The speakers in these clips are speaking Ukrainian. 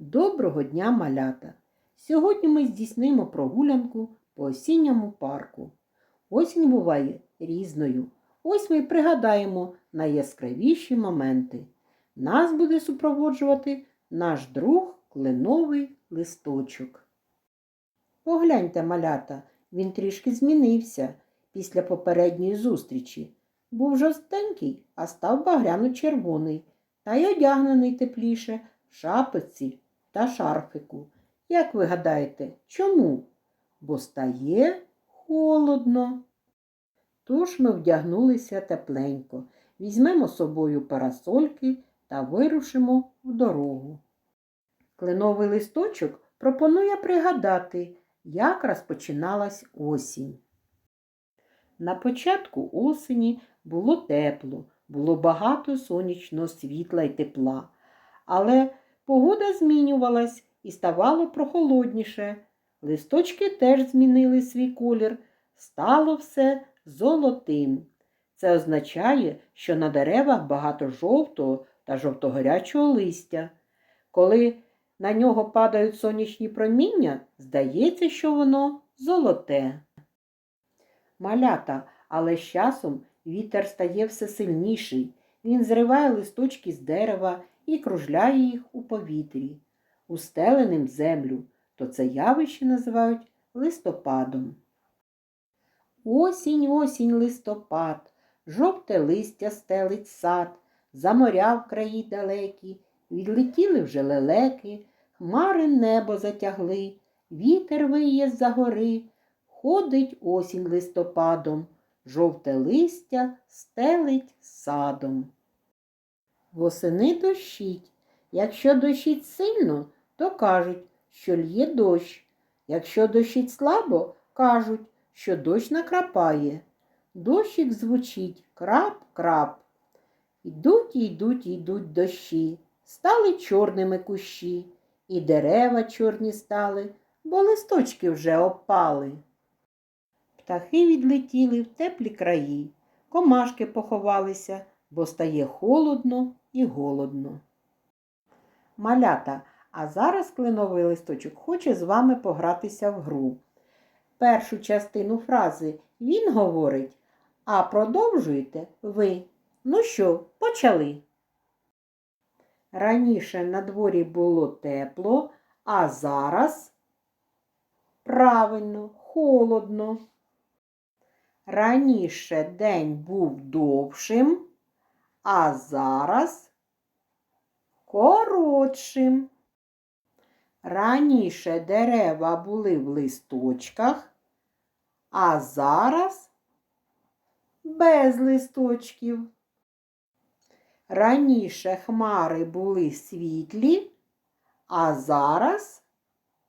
Доброго дня, малята! Сьогодні ми здійснимо прогулянку по осінньому парку. Осінь буває різною. Ось ми пригадаємо найяскравіші моменти. Нас буде супроводжувати наш друг кленовий листочок. Погляньте, малята, він трішки змінився після попередньої зустрічі. Був жорстенький, а став багряно-червоний та й одягнений тепліше в шапочці та шарфику. Як ви гадаєте, чому? Бо стає холодно. Тож ми вдягнулися тепленько, візьмемо з собою парасольки та вирушимо в дорогу. Кленовий листочок пропонує пригадати, як розпочиналась осінь. На початку осені було тепло, було багато сонячного світла й тепла, але погода змінювалась і ставало прохолодніше. Листочки теж змінили свій колір, стало все золотим. Це означає, що на деревах багато жовтого та жовтогорячого листя. Коли на нього падають сонячні проміння, здається, що воно золоте. Малята, але з часом вітер стає все сильніший. Він зриває листочки з дерева і кружляє їх у повітрі, устеленим землю, то це явище називають листопадом. Осінь, осінь, листопад, жовте листя стелить сад, за моря в краї далекі, відлетіли вже лелеки, хмари небо затягли, вітер виє з-за гори, ходить осінь листопадом, жовте листя стелить садом. Восени дощить. Якщо дощить сильно, то кажуть, що лє дощ. Якщо дощить слабо, кажуть, що дощ накрапає. Дощик звучить крап-крап. Йдуть, йдуть, йдуть дощі, стали чорними кущі, і дерева чорні стали, бо листочки вже опали. Птахи відлетіли в теплі краї, комашки поховалися, бо стає холодно і голодно. Малята, а зараз кленовий листочок хоче з вами погратися в гру. Першу частину фрази він говорить, а продовжуєте ви. Ну що, почали. Раніше на дворі було тепло, а зараз правильно, холодно. Раніше день був довшим, а зараз коротшим. Раніше дерева були в листочках, а зараз без листочків. Раніше хмари були світлі, а зараз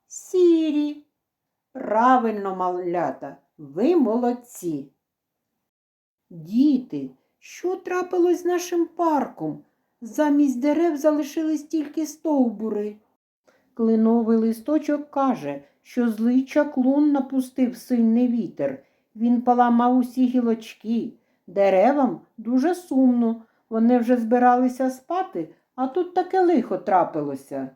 сірі. Правильно, малята, ви молодці. Діти, що трапилось з нашим парком? Замість дерев залишились тільки стовбури. Клиновий листочок каже, що злий чаклун напустив сильний вітер. Він поламав усі гілочки. Деревам дуже сумно. Вони вже збиралися спати, а тут таке лихо трапилося.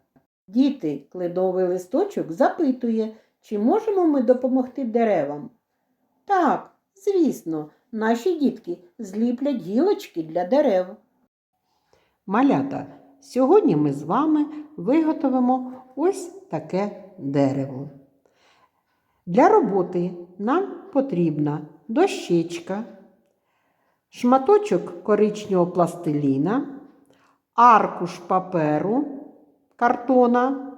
Діти, клиновий листочок запитує, чи можемо ми допомогти деревам. Так, звісно, наші дітки зліплять гілочки для дерев. Малята, сьогодні ми з вами виготовимо ось таке дерево. Для роботи нам потрібна дощечка, шматочок коричневого пластиліна, аркуш паперу картона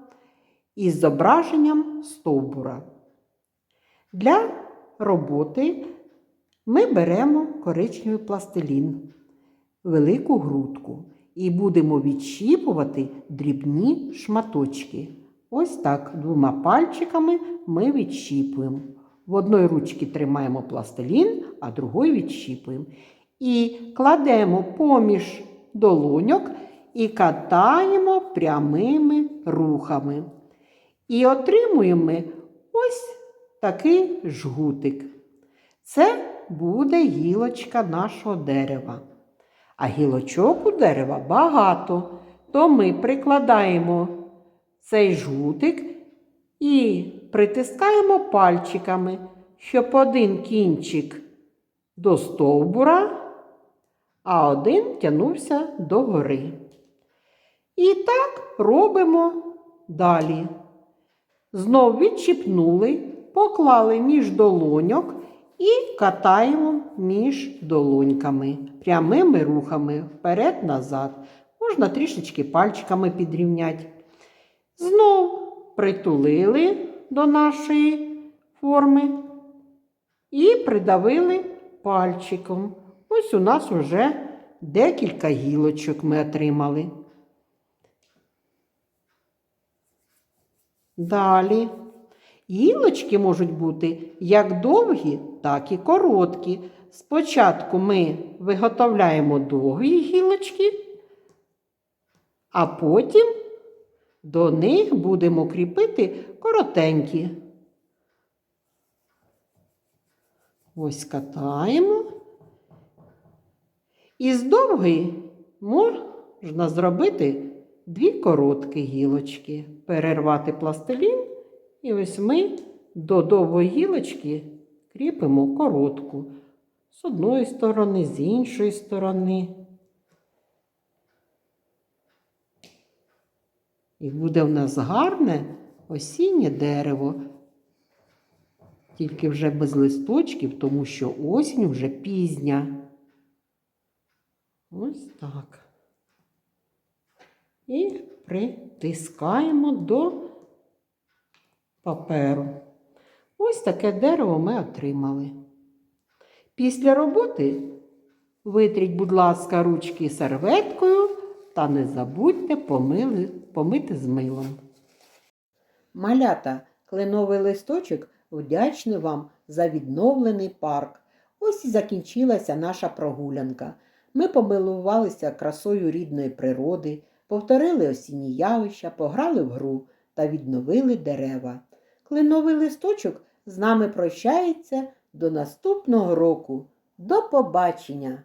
із зображенням стовбура. Для роботи ми беремо коричневий пластилін, велику грудку і будемо відщіпувати дрібні шматочки. Ось так двома пальчиками ми відщіпуємо. В одної ручці тримаємо пластилін, а другою відщіпуємо. І кладемо поміж долоньок і катаємо прямими рухами. І отримуємо ось такий жгутик. Це буде гілочка нашого дерева. А гілочок у дерева багато, то ми прикладаємо цей жгутик і притискаємо пальчиками, щоб один кінчик до стовбура, а один тягнувся догори. І так робимо далі. Знов відчіпнули, поклали між долоньок і катаємо між долоньками прямими рухами вперед-назад. Можна трішечки пальчиками підрівняти. Знов притулили до нашої форми і придавили пальчиком. Ось у нас уже декілька гілочок ми отримали. Далі. Гілочки можуть бути як довгі, так і короткі. Спочатку ми виготовляємо довгі гілочки, а потім до них будемо кріпити коротенькі. Ось катаємо. Із довгої можна зробити дві короткі гілочки, перервати пластилін, і ось ми до довгої гілочки кріпимо коротку. З одної сторони, з іншої сторони. І буде в нас гарне осіннє дерево. Тільки вже без листочків, тому що осінь вже пізня. Ось так. І притискаємо до паперу. Ось таке дерево ми отримали. Після роботи витріть, будь ласка, ручки серветкою та не забудьте помили, помити з милом. Малята, кленовий листочок вдячний вам за відновлений парк. Ось і закінчилася наша прогулянка. Ми помилувалися красою рідної природи, повторили осінні явища, пограли в гру та відновили дерева. Кленовий листочок з нами прощається до наступного року. До побачення!